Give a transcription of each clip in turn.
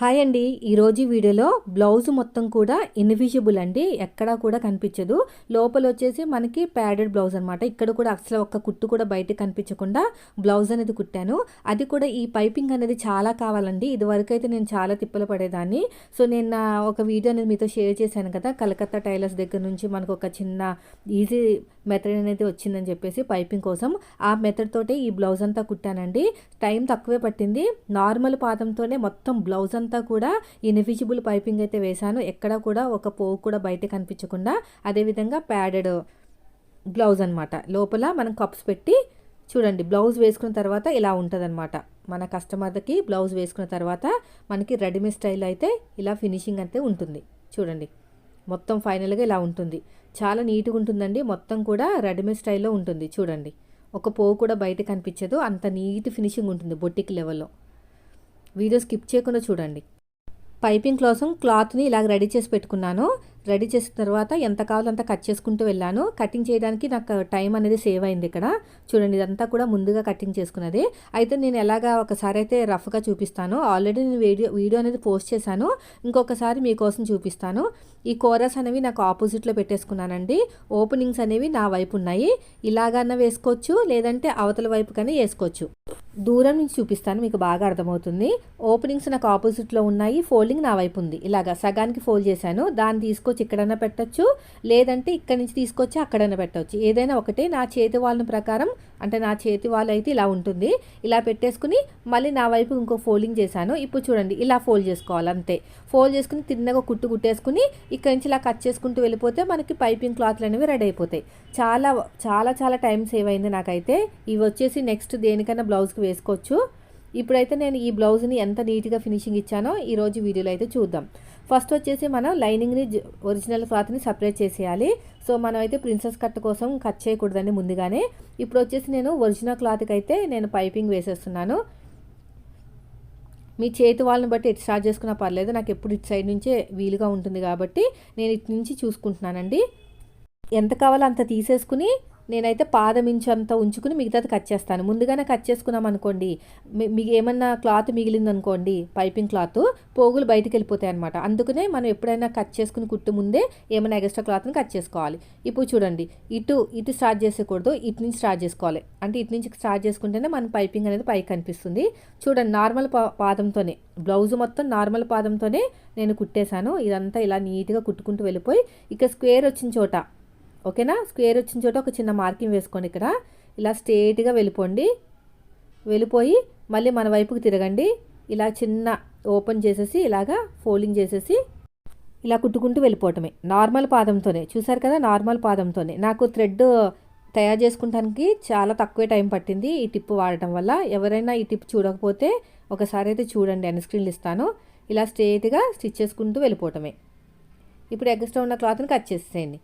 Hi అండి. ఈరోజు వీడియోలో బ్లౌజ్ మొత్తం కూడా ఇన్విజిబుల్ అండి. ఎక్కడా కూడా కనిపించదు. లోపల వచ్చేసి మనకి ప్యాడెడ్ బ్లౌజ్ అనమాట ఇక్కడ కూడా అసలు ఒక్క కుట్టు కూడా బయట కనిపించకుండా బ్లౌజ్ అనేది కుట్టాను. అది కూడా ఈ పైపింగ్ అనేది చాలా కావాలండి. ఇదివరకు అయితే నేను చాలా తిప్పలు పడేదాన్ని. సో నేను నా ఒక వీడియో అనేది మీతో షేర్ చేశాను కదా. కలకత్తా టైలర్స్ దగ్గర నుంచి మనకు ఒక చిన్న ఈజీ మెథడ్ అనేది వచ్చిందని చెప్పేసి పైపింగ్ కోసం ఆ మెథడ్ తోటే ఈ బ్లౌజ్ అంతా కుట్టానండి. టైం తక్కువే పట్టింది. నార్మల్ పాదంతోనే మొత్తం బ్లౌజ్ అంతా అంతా కూడా ఇన్విజిబుల్ పైపింగ్ అయితే వేశాను. ఎక్కడ కూడా ఒక పోగు కూడా బయట కనిపించకుండా అదేవిధంగా ప్యాడెడ్ బ్లౌజ్ అనమాట లోపల మనం కప్స్ పెట్టి చూడండి బ్లౌజ్ వేసుకున్న తర్వాత ఇలా ఉంటుందన్నమాట. మన కస్టమర్కి బ్లౌజ్ వేసుకున్న తర్వాత మనకి రెడీమేడ్ స్టైల్ అయితే ఇలా ఫినిషింగ్ అయితే ఉంటుంది. చూడండి మొత్తం ఫైనల్గా ఇలా ఉంటుంది. చాలా నీట్గా ఉంటుందండి. మొత్తం కూడా రెడీమేడ్ స్టైల్లో ఉంటుంది. చూడండి ఒక పోవు కూడా బయట కనిపించదు. అంత నీట్ ఫినిషింగ్ ఉంటుంది బొట్టిక్ లెవెల్లో వీడియో స్కిప్ చేయకుండా చూడండి. పైపింగ్ కోసం క్లాత్ని ఇలాగ రెడీ చేసి పెట్టుకున్నాను. రెడీ చేసిన తర్వాత ఎంత కావాలో అంత కట్ చేసుకుంటూ వెళ్ళాను. కటింగ్ చేయడానికి నాకు టైం అనేది సేవ్ అయింది ఇక్కడ. చూడండి ఇదంతా కూడా ముందుగా కటింగ్ చేసుకున్నది. అయితే నేను ఎలాగా ఒకసారి అయితే రఫ్గా చూపిస్తాను. ఆల్రెడీ నేను వీడియో వీడియో అనేది పోస్ట్ చేశాను. ఇంకొకసారి మీకోసం చూపిస్తాను. ఈ కోరస్ అనేవి నాకు ఆపోజిట్లో పెట్టేసుకున్నానండి. ఓపెనింగ్స్ అనేవి నా వైపు ఉన్నాయి. ఇలాగన్నా వేసుకోవచ్చు లేదంటే అవతల వైపు కానీ వేసుకోవచ్చు. దూరం నుంచి చూపిస్తాను మీకు బాగా అర్థమవుతుంది. ఓపెనింగ్స్ నాకు ఆపోజిట్లో ఉన్నాయి ఫోల్డింగ్ నా వైపు ఉంది. ఇలాగా సగానికి ఫోల్డ్ చేశాను దాన్ని తీసుకొచ్చి ఇక్కడన్నా పెట్టచ్చు లేదంటే ఇక్కడ నుంచి తీసుకొచ్చి అక్కడైనా పెట్టవచ్చు ఏదైనా ఒకటే నా చేతి వాళ్ళని ప్రకారం అంటే నా చేతి వాళ్ళు అయితే ఇలా ఉంటుంది. ఇలా పెట్టేసుకుని మళ్ళీ నా వైపు ఇంకో ఫోల్డింగ్ చేశాను. ఇప్పుడు చూడండి ఇలా ఫోల్డ్ చేసుకోవాలి అంతే. ఫోల్డ్ చేసుకుని తిన్నగా కుట్టు కుట్టేసుకుని ఇక్కడ నుంచి ఇలా కట్ చేసుకుంటూ వెళ్ళిపోతే మనకి పైపింగ్ క్లాత్లు అనేవి రెడీ అయిపోతాయి. చాలా చాలా చాలా టైం సేవ్ అయింది నాకైతే. ఇవి వచ్చేసి నెక్స్ట్ దేనికైనా బ్లౌజ్కి వేసుకోవచ్చు. ఇప్పుడైతే నేను ఈ బ్లౌజ్ని ఎంత నీట్గా ఫినిషింగ్ ఇచ్చానో ఈరోజు వీడియోలో అయితే చూద్దాం. ఫస్ట్ వచ్చేసి మనం లైనింగ్ని ఒరిజినల్ క్లాత్ని సపరేట్ చేసేయాలి. సో మనం అయితే ప్రిన్సెస్ కట్ కోసం కట్ చేయకూడదండి ముందుగానే. ఇప్పుడు వచ్చేసి నేను ఒరిజినల్ క్లాత్కి అయితే నేను పైపింగ్ వేసేస్తున్నాను. మీ చేతి వాళ్ళని బట్టి ఎటు స్టార్ట్ చేసుకున్నా పర్లేదు. నాకు ఎప్పుడు ఇటు సైడ్ నుంచే వీలుగా ఉంటుంది కాబట్టి నేను ఇటు నుంచి చూసుకుంటున్నానండి. ఎంత కావాలో అంత తీసేసుకుని నేనైతే పాదం ఇంచంతా ఉంచుకుని మిగతాది కట్ చేస్తాను. ముందుగానే కట్ చేసుకున్నాం అనుకోండి మీకు ఏమన్నా క్లాత్ మిగిలింది అనుకోండి పైపింగ్ క్లాత్ పోగులు బయటకు వెళ్ళిపోతాయి అనమాట అందుకనే మనం ఎప్పుడైనా కట్ చేసుకుని కుట్టు ముందే ఏమైనా ఎక్స్ట్రా క్లాత్ని కట్ చేసుకోవాలి. ఇప్పుడు చూడండి ఇటు ఇటు స్టార్ట్ చేసేకూడదు ఇటు నుంచి స్టార్ట్ చేసుకోవాలి. అంటే ఇటు నుంచి స్టార్ట్ చేసుకుంటేనే మన పైపింగ్ అనేది పైకి కనిపిస్తుంది. చూడండి నార్మల్ పాదంతోనే బ్లౌజ్ మొత్తం నార్మల్ పాదంతోనే నేను కుట్టేశాను. ఇదంతా ఇలా నీట్గా కుట్టుకుంటూ వెళ్ళిపోయి ఇక స్క్వేర్ వచ్చిన చోట ఓకేనా? స్క్వేర్ వచ్చిన చోట ఒక చిన్న మార్కింగ్ వేసుకోండి ఇక్కడ. ఇలా స్ట్రేట్గా వెళ్ళిపోండి. వెళ్ళిపోయి మళ్ళీ మన వైపుకి తిరగండి. ఇలా చిన్న ఓపెన్ చేసేసి ఇలాగా ఫోల్డింగ్ చేసేసి ఇలా కుట్టుకుంటూ వెళ్ళిపోవటమే. నార్మల్ పాదంతోనే. చూసారు కదా? నార్మల్ పాదంతోనే. నాకు థ్రెడ్ తయారు చేసుకుంటానికి చాలా తక్కువే టైం పట్టింది ఈ టిప్ వాడటం వల్ల. ఎవరైనా ఈ టిప్ చూడకపోతే ఒకసారి అయితే చూడండి. అని స్క్రీన్లు ఇస్తాను. ఇలా స్ట్రేట్గా స్టిచ్ చేసుకుంటూ వెళ్ళిపోవటమే. ఇప్పుడు ఎగ్స్ట్రా ఉన్న క్లాత్ని కట్ చేసేయండి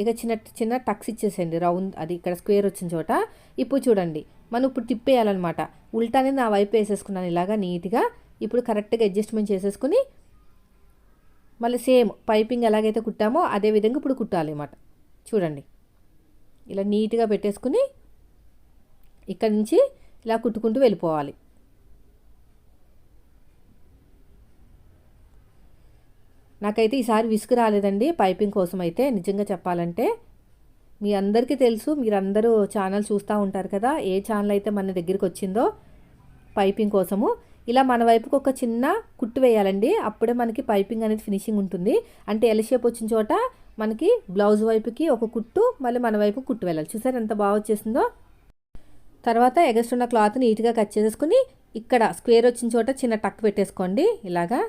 ఇక చిన్న చిన్న టక్స్ ఇచ్చేసేయండి. రౌండ్ అది ఇక్కడ స్క్వేర్ వచ్చిన చోట. ఇప్పుడు చూడండి. మనం ఇప్పుడు తిప్పేయాలన్నమాట. ఉల్టా నా వైపు వేసేసుకున్నాను ఇలాగా నీట్గా. ఇప్పుడు కరెక్ట్గా అడ్జస్ట్మెంట్ చేసేసుకుని మళ్ళీ సేమ్ పైపింగ్ ఎలాగైతే కుట్టామో అదే విధంగా ఇప్పుడు కుట్టాలి అన్నమాట చూడండి. ఇలా నీట్గా పెట్టేసుకుని ఇక్కడ నుంచి ఇలా కుట్టుకుంటూ వెళ్ళిపోవాలి. నాకైతే ఈసారి విసుగు రాలేదండి. పైపింగ్ కోసం అయితే నిజంగా చెప్పాలంటే మీ అందరికీ తెలుసు మీరందరూ ఛానల్ చూస్తూ ఉంటారు కదా ఏ ఛానల్ అయితే మన దగ్గరికి వచ్చిందో పైపింగ్ కోసము. ఇలా మన వైపుకి ఒక చిన్న కుట్టు వేయాలండి. అప్పుడే మనకి పైపింగ్ అనేది ఫినిషింగ్ ఉంటుంది. అంటే ఎల్ షేప్ వచ్చిన చోట మనకి బ్లౌజ్ వైపుకి ఒక కుట్టు మళ్ళీ మన వైపు కుట్టు వెళ్ళాలి చూసారు ఎంత బాగా వచ్చేసిందో? తర్వాత ఎగస్ట్రున్న క్లాత్ నీట్గా కట్ చేసేసుకుని ఇక్కడ స్క్వేర్ వచ్చిన చోట చిన్న టక్ పెట్టేసుకోండి. ఇలాగా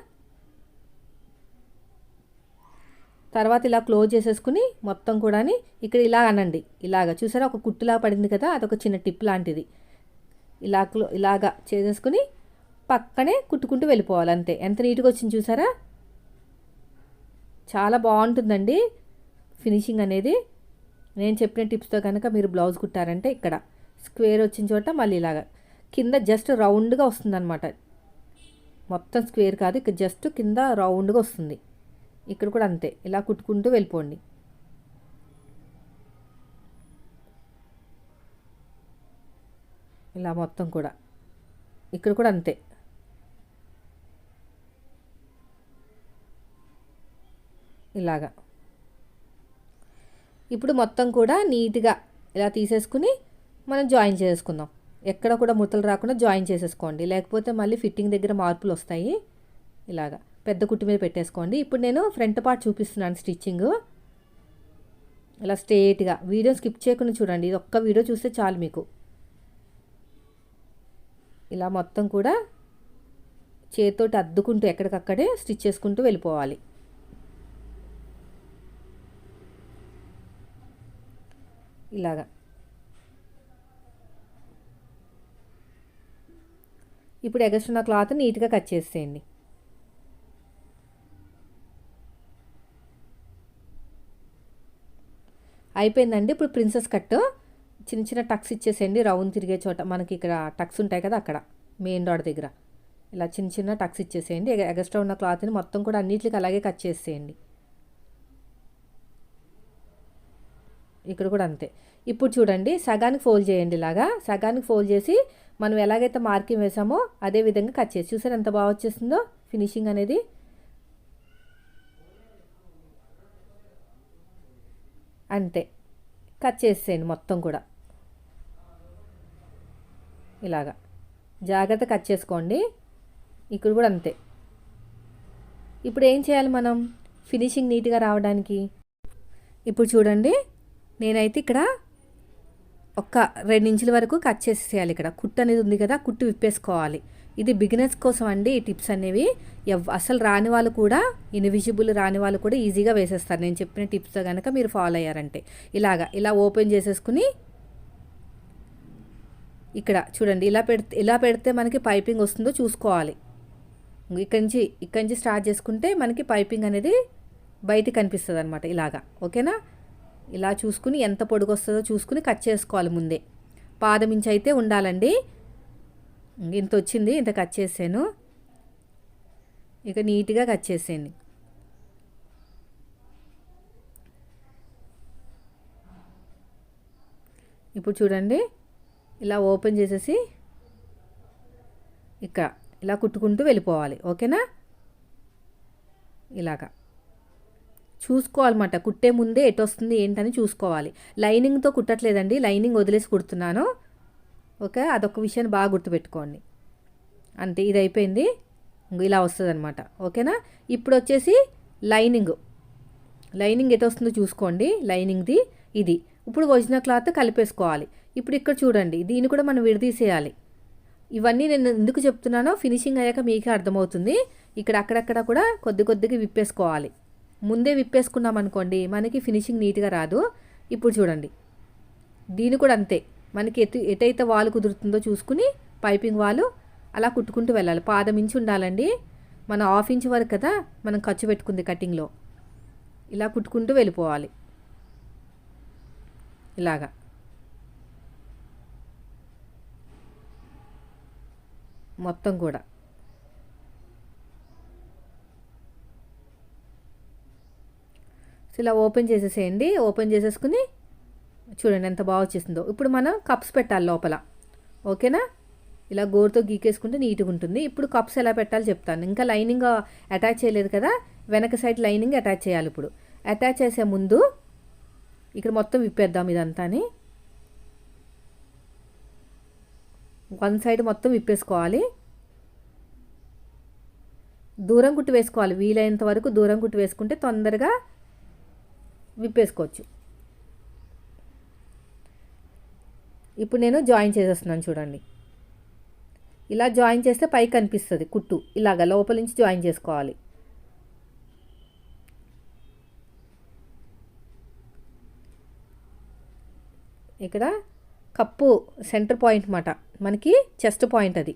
తర్వాత ఇలా క్లోజ్ చేసేసుకుని మొత్తం కూడా ఇక్కడ ఇలా అనండి. ఇలాగ చూసారా? ఒక కుట్టులా పడింది కదా? అదొక చిన్న టిప్ లాంటిది. ఇలా క్లో ఇలాగా చేసేసుకుని పక్కనే కుట్టుకుంటూ వెళ్ళిపోవాలి అంతే. ఎంత నీట్గా వచ్చింది చూసారా? చాలా బాగుంటుందండి ఫినిషింగ్ అనేది. నేను చెప్పిన టిప్స్తో కనుక మీరు బ్లౌజ్ కుట్టారంటే ఇక్కడ స్క్వేర్ వచ్చిన చోట మళ్ళీ ఇలాగా. కింద జస్ట్ రౌండ్గా వస్తుందన్నమాట. మొత్తం స్క్వేర్ కాదు ఇక్కడ జస్ట్ కింద రౌండ్గా వస్తుంది. ఇక్కడ కూడా అంతే. ఇలా కుట్టుకుంటూ వెళ్ళిపోండి. ఇలా మొత్తం కూడా. ఇక్కడ కూడా అంతే. ఇలాగా. ఇప్పుడు మొత్తం కూడా నీట్గా ఇలా తీసేసుకుని మనం జాయిన్ చేసుకుందాం. ఎక్కడ కూడా ముడతలు రాకుండా జాయిన్ చేసేసుకోండి. లేకపోతే మళ్ళీ ఫిట్టింగ్ దగ్గర మార్పులు వస్తాయి. ఇలాగా. పెద్ద కుట్టు మీద పెట్టేసుకోండి. ఇప్పుడు నేను ఫ్రంట్ పార్ట్ చూపిస్తున్నాను స్టిచ్చింగ్. ఇలా స్ట్రేట్గా. వీడియో స్కిప్ చేయకుండా చూడండి. ఇది ఒక్క వీడియో చూస్తే చాలు మీకు. ఇలా మొత్తం కూడా చేతితోటి అద్దుకుంటూ ఎక్కడికక్కడే స్టిచ్ చేసుకుంటూ వెళ్ళిపోవాలి. ఇలాగా. ఇప్పుడు ఎగస్ట్రున్న క్లాత్ నీట్గా కట్ చేసేయండి. అయిపోయిందండి. ఇప్పుడు ప్రిన్సెస్ కట్ చిన్న చిన్న టక్స్ ఇచ్చేసేయండి. రౌండ్ తిరిగే చోట మనకి ఇక్కడ టక్స్ ఉంటాయి కదా అక్కడ మెయిన్ రోడ్ దగ్గర. ఇలా చిన్న చిన్న టక్స్ ఇచ్చేసేయండి. ఎగస్ట్రా ఉన్న క్లాత్ని మొత్తం కూడా అన్నిటికి అలాగే కట్ చేసేయండి. ఇక్కడ కూడా అంతే. ఇప్పుడు చూడండి సగానికి ఫోల్డ్ చేయండి ఇలాగా. సగానికి ఫోల్డ్ చేసి మనం ఎలాగైతే మార్కింగ్ వేసామో అదే విధంగా కట్ చేసి చూసారు ఎంత బాగా వచ్చేసిందో ఫినిషింగ్ అనేది అంతే. కట్ చేసేయండి మొత్తం కూడా. ఇలాగా. జాగ్రత్త కట్ చేసుకోండి. ఇక్కడ కూడా అంతే. ఇప్పుడు ఏం చేయాలి మనం? ఫినిషింగ్ నీట్గా రావడానికి. ఇప్పుడు చూడండి. నేనైతే ఇక్కడ ఒక రెండు ఇంచుల వరకు కట్ చేసేయాలి ఇక్కడ. కుట్టు అనేది ఉంది కదా కుట్టు విప్పేసుకోవాలి. ఇది బిగినర్స్ కోసం అండి ఈ టిప్స్ అనేవి. అసలు రాని వాళ్ళు కూడా ఇన్విజిబుల్ రాని వాళ్ళు కూడా ఈజీగా వేసేస్తారు. నేను చెప్పిన టిప్స్ కనుక మీరు ఫాలో అయ్యారంటే. ఇలాగా ఇలా ఓపెన్ చేసేసుకుని ఇక్కడ చూడండి ఇలా పెడితే ఇలా పెడితే మనకి పైపింగ్ వస్తుందో చూసుకోవాలి. ఇక్కడి నుంచి ఇక్కడి నుంచి స్టార్ట్ చేసుకుంటే మనకి పైపింగ్ అనేది బయటికి కనిపిస్తుంది అనమాట ఇలాగా. ఓకేనా? ఇలా చూసుకుని ఎంత పొడుగు వస్తుందో చూసుకుని కట్ చేసుకోవాలి ముందే. పాదం ఇంచు అయితే ఉండాలండి. ఇంత వచ్చింది ఇంత కట్ చేసాను ఇక నీట్గా కట్ చేసేయండి. ఇప్పుడు చూడండి ఇలా ఓపెన్ చేసేసి ఇక్కడ ఇలా కుట్టుకుంటూ వెళ్ళిపోవాలి ఓకేనా? ఇలాగా. చూసుకోవాలన్నమాట కుట్టే ముందే ఎటు వస్తుంది ఏంటని చూసుకోవాలి. లైనింగ్తో కుట్టట్లేదండి లైనింగ్ వదిలేసి కుడుతున్నాను. ఓకే? అదొక విషయాన్ని బాగా గుర్తుపెట్టుకోండి. అంతే ఇది అయిపోయింది ఇలా వస్తుంది అనమాట ఓకేనా? ఇప్పుడు వచ్చేసి లైనింగ్. లైనింగ్ ఎటు వస్తుందో చూసుకోండి. లైనింగ్ది ఇది. ఇప్పుడు ఒరిజినల్ క్లాత్ కలిపేసుకోవాలి. ఇప్పుడు ఇక్కడ చూడండి దీన్ని కూడా మనం విడదీసేయాలి. ఇవన్నీ నేను ఎందుకు చెప్తున్నానో ఫినిషింగ్ అయ్యాక మీకే అర్థమవుతుంది. ఇక్కడ అక్కడక్కడ కూడా కొద్ది కొద్దిగా విప్పేసుకోవాలి. ముందే విప్పేసుకున్నాం అనుకోండి మనకి ఫినిషింగ్ నీట్గా రాదు. ఇప్పుడు చూడండి. దీని కూడా అంతే. మనకి ఎటు ఎటైతే వాలు కుదురుతుందో చూసుకుని పైపింగ్ వాలు అలా కుట్టుకుంటూ వెళ్ళాలి. పాదం ఇంచి ఉండాలండి. మన హాఫ్ ఇంచ్ వరకు కదా మనం ఖర్చు పెట్టుకుంది కటింగ్లో. ఇలా కుట్టుకుంటూ వెళ్ళిపోవాలి. ఇలాగా. మొత్తం కూడా. సో ఇలా ఓపెన్ చేసేసేయండి. ఓపెన్ చేసేసుకుని చూడండి ఎంత బాగా వచ్చేసిందో. ఇప్పుడు మనం కప్స్ పెట్టాలి లోపల. ఓకేనా? ఇలా గోరుతో గీకేసుకుంటే నీట్గా ఉంటుంది. ఇప్పుడు కప్స్ ఎలా పెట్టాలో చెప్తాను. ఇంకా లైనింగ్ అటాచ్ చేయలేదు కదా? వెనక సైడ్ లైనింగ్ అటాచ్ చేయాలి ఇప్పుడు. అటాచ్ చేసే ముందు ఇక్కడ మొత్తం విప్పేద్దాం ఇదంతాని. వన్ సైడ్ మొత్తం విప్పేసుకోవాలి. దూరం కుట్టు వేసుకోవాలి. వీలైనంత వరకు దూరం కుట్టు వేసుకుంటే తొందరగా విప్పేసుకోవచ్చు. ఇప్పుడు నేను జాయిన్ చేసేస్తున్నాను చూడండి. ఇలా జాయిన్ చేస్తే పై కనిపిస్తుంది కుట్టు. ఇలాగ లోపల నుంచి జాయిన్ చేసుకోవాలి. ఇక్కడ కప్పు సెంటర్ పాయింట్ మాట. మనకి చెస్ట్ పాయింట్ అది.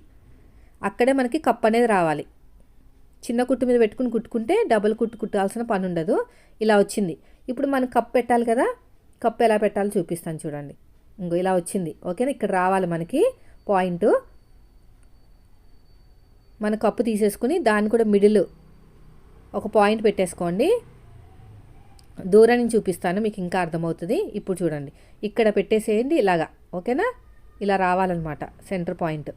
అక్కడే మనకి కప్ అనేది రావాలి. చిన్న కుట్టు మీద పెట్టుకుని కుట్టుకుంటే డబుల్ కుట్టు కుట్టాల్సిన పని ఉండదు. ఇలా వచ్చింది. ఇప్పుడు మనం కప్ పెట్టాలి కదా? కప్ ఎలా పెట్టాలో చూపిస్తాను చూడండి. ఇంకో ఇలా వచ్చింది. ఓకేనా? ఇక్కడ రావాలి మనకి పాయింట్. మన కప్పు తీసేసుకుని దాన్ని కూడా మిడిల్ ఒక పాయింట్ పెట్టేసుకోండి. దూరం నుంచి చూపిస్తాను మీకు ఇంకా అర్థమవుతుంది. ఇప్పుడు చూడండి. ఇక్కడ పెట్టేసేయండి ఇలాగా. ఓకేనా? ఇలా రావాలన్నమాట సెంటర్ పాయింట్.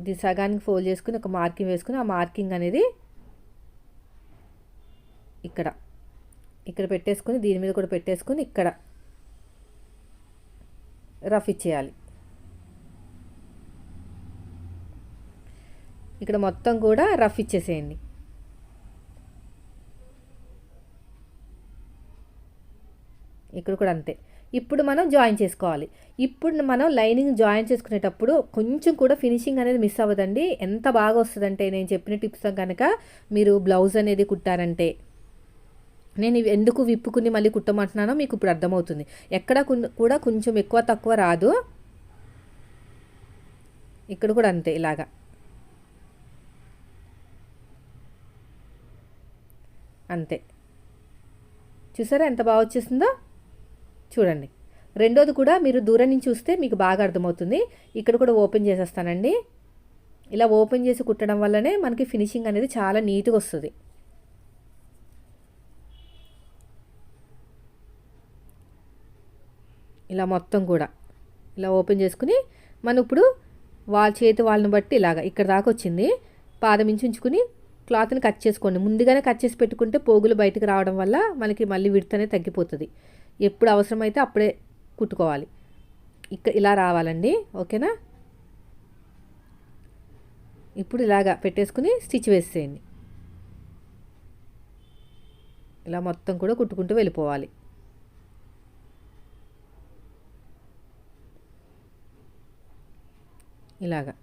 ఇది సగానికి ఫోల్డ్ చేసుకుని ఒక మార్కింగ్ వేసుకుని ఆ మార్కింగ్ అనేది ఇక్కడ. ఇక్కడ పెట్టేసుకుని దీని మీద కూడా పెట్టేసుకుని ఇక్కడ. రఫ్ ఇచ్చేయాలి. ఇక్కడ మొత్తం కూడా రఫ్ ఇచ్చేసేయండి. ఇక్కడ కూడా అంతే. ఇప్పుడు మనం జాయిన్ చేసుకోవాలి. ఇప్పుడు మనం లైనింగ్ జాయిన్ చేసుకునేటప్పుడు కొంచెం కూడా ఫినిషింగ్ అనేది మిస్ అవ్వదండి. ఎంత బాగా వస్తుందంటే నేను చెప్పిన టిప్స్ కనుక మీరు బ్లౌజ్ అనేది కుట్టారంటే నేను ఎందుకు విప్పుకుని మళ్ళీ కుట్టమంటున్నానో మీకు ఇప్పుడు అర్థమవుతుంది. ఎక్కడ కూడా కొంచెం ఎక్కువ తక్కువ రాదు. ఇక్కడ కూడా అంతే ఇలాగా. అంతే. చూసారా ఎంత బాగా వచ్చేసిందో? చూడండి. రెండోది కూడా మీరు దూరం నుంచి చూస్తే మీకు బాగా అర్థమవుతుంది. ఇక్కడ కూడా ఓపెన్ చేసేస్తానండి. ఇలా ఓపెన్ చేసి కుట్టడం వల్లనే మనకి ఫినిషింగ్ అనేది చాలా నీట్గా వస్తుంది. ఇలా మొత్తం కూడా. ఇలా ఓపెన్ చేసుకుని మనం ఇప్పుడు వాళ్ళ చేతి వాళ్ళని బట్టి ఇలాగ ఇక్కడ దాకా వచ్చింది. పాదం ఉంచుకుని క్లాత్ని కట్ చేసుకోండి. ముందుగానే కట్ చేసి పెట్టుకుంటే పోగులు బయటకు రావడం వల్ల మనకి మళ్ళీ విడతనే అనేది తగ్గిపోతుంది. ఎప్పుడు అవసరమైతే అప్పుడే కుట్టుకోవాలి. ఇక్కడ ఇలా రావాలండి. ఓకేనా? ఇప్పుడు ఇలాగా పెట్టేసుకుని స్టిచ్ వేసేయండి. ఇలా మొత్తం కూడా కుట్టుకుంటూ వెళ్ళిపోవాలి. ఇలాగా.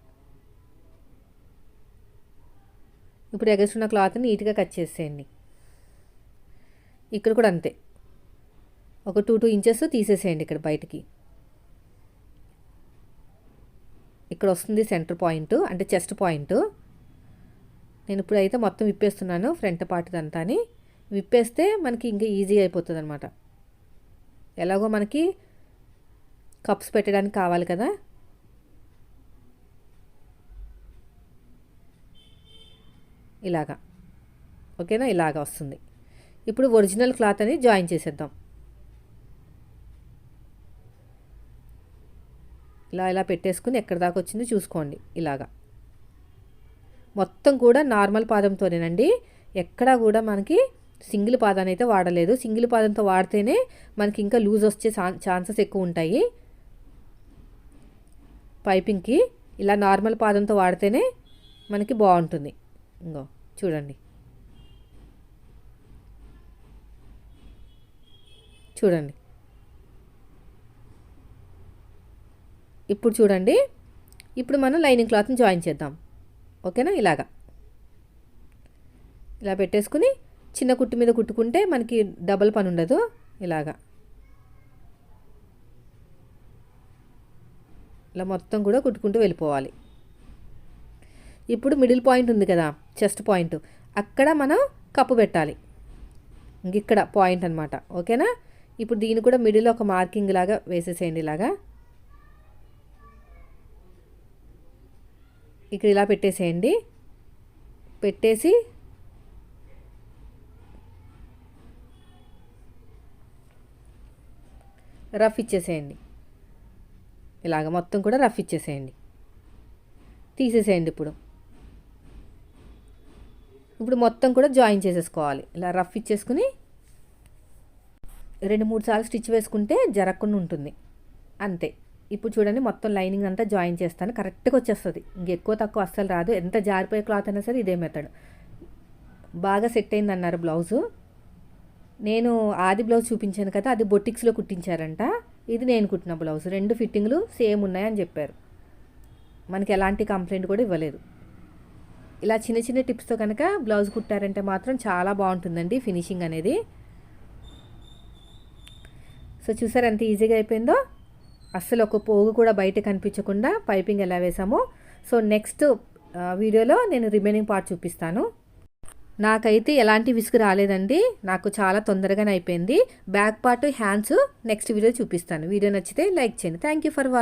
ఇప్పుడు ఎగస్తున్న క్లాత్ నీట్గా కట్ చేసేయండి. ఇక్కడ కూడా అంతే. ఒక టూ టూ ఇంచెస్ తీసేసేయండి ఇక్కడ బయటికి. ఇక్కడ వస్తుంది సెంటర్ పాయింట్ అంటే చెస్ట్ పాయింట్. నేను ఇప్పుడు అయితే మొత్తం విప్పేస్తున్నాను ఫ్రంట్ పార్ట్ అంతా అని విప్పేస్తే మనకి ఇంకా ఈజీ అయిపోతుంది అనమాట ఎలాగో మనకి కప్స్ పెట్టడానికి కావాలి కదా. ఇలాగా. ఓకేనా? ఇలాగా వస్తుంది. ఇప్పుడు ఒరిజినల్ క్లాత్ అని జాయిన్ చేసేద్దాం. ఇలా ఇలా పెట్టేసుకుని ఎక్కడి దాకా వచ్చిందో చూసుకోండి. ఇలాగా. మొత్తం కూడా నార్మల్ పాదంతోనేనండి. ఎక్కడా కూడా మనకి సింగిల్ పాదాన్ని అయితే వాడలేదు. సింగిల్ పాదంతో వాడితేనే మనకి ఇంకా లూజ్ వచ్చే ఛాన్సెస్ ఎక్కువ ఉంటాయి. పైపింగ్కి ఇలా నార్మల్ పాదంతో వాడితేనే మనకి బాగుంటుంది. ఇంకో చూడండి. చూడండి. ఇప్పుడు చూడండి. ఇప్పుడు మనం లైనింగ్ క్లాత్ని జాయిన్ చేద్దాం. ఓకేనా? ఇలాగా. ఇలా పెట్టేసుకుని చిన్న కుట్టు మీద కుట్టుకుంటే మనకి డబల్ పని ఉండదు. ఇలాగా. ఇలా మొత్తం కూడా కుట్టుకుంటూ వెళ్ళిపోవాలి. ఇప్పుడు మిడిల్ పాయింట్ ఉంది కదా చెస్ట్ పాయింట్ అక్కడ మనం కప్పు పెట్టాలి. ఇక్కడ పాయింట్ అనమాట ఓకేనా ఇప్పుడు దీన్ని కూడా మిడిల్ ఒక మార్కింగ్ లాగా వేసేసేయండి ఇలాగా. ఇక్కడ ఇలా పెట్టేసేయండి. పెట్టేసి రఫ్ ఇచ్చేసేయండి. ఇలాగ మొత్తం కూడా రఫ్ ఇచ్చేసేయండి. తీసేసేయండి ఇప్పుడు. ఇప్పుడు మొత్తం కూడా జాయిన్ చేసేసుకోవాలి. ఇలా రఫ్ ఇచ్చేసుకుని రెండు మూడు సార్లు స్టిచ్ వేసుకుంటే జరగకుండా ఉంటుంది. అంతే. ఇప్పుడు చూడండి మొత్తం లైనింగ్ అంతా జాయిన్ చేస్తాను. కరెక్ట్గా వచ్చేస్తుంది. ఇంకెక్కువ తక్కువ అస్సలు రాదు. ఎంత జారిపోయే క్లాత్ అయినా సరే ఇదే మెథడ్ బాగా సెట్ అయింది అన్నారు బ్లౌజు. నేను ఆది బ్లౌజ్ చూపించాను కదా అది బొటిక్స్లో కుట్టించారంట. ఇది నేను కుట్టిన బ్లౌజ్. రెండు ఫిట్టింగ్లు సేమ్ ఉన్నాయని చెప్పారు. మనకి ఎలాంటి కంప్లైంట్ కూడా ఇవ్వలేదు. ఇలా చిన్న చిన్న టిప్స్తో కనుక బ్లౌజ్ కుట్టారంటే మాత్రం చాలా బాగుంటుందండి ఫినిషింగ్ అనేది. సో చూసారు ఎంత ఈజీగా అయిపోయిందో? అస్సలు ఒక పోగు కూడా బయట కనిపించకుండా పైపింగ్ ఎలా వేసామో. సో నెక్స్ట్ వీడియోలో నేను రిమైనింగ్ పార్ట్ చూపిస్తాను. నాకైతే ఎలాంటి విసుగు రాలేదండి. నాకు చాలా తొందరగానే అయిపోయింది. Back part hands next video చూపిస్తాను. వీడియో నచ్చితే లైక్ చేయండి. Thank you for watching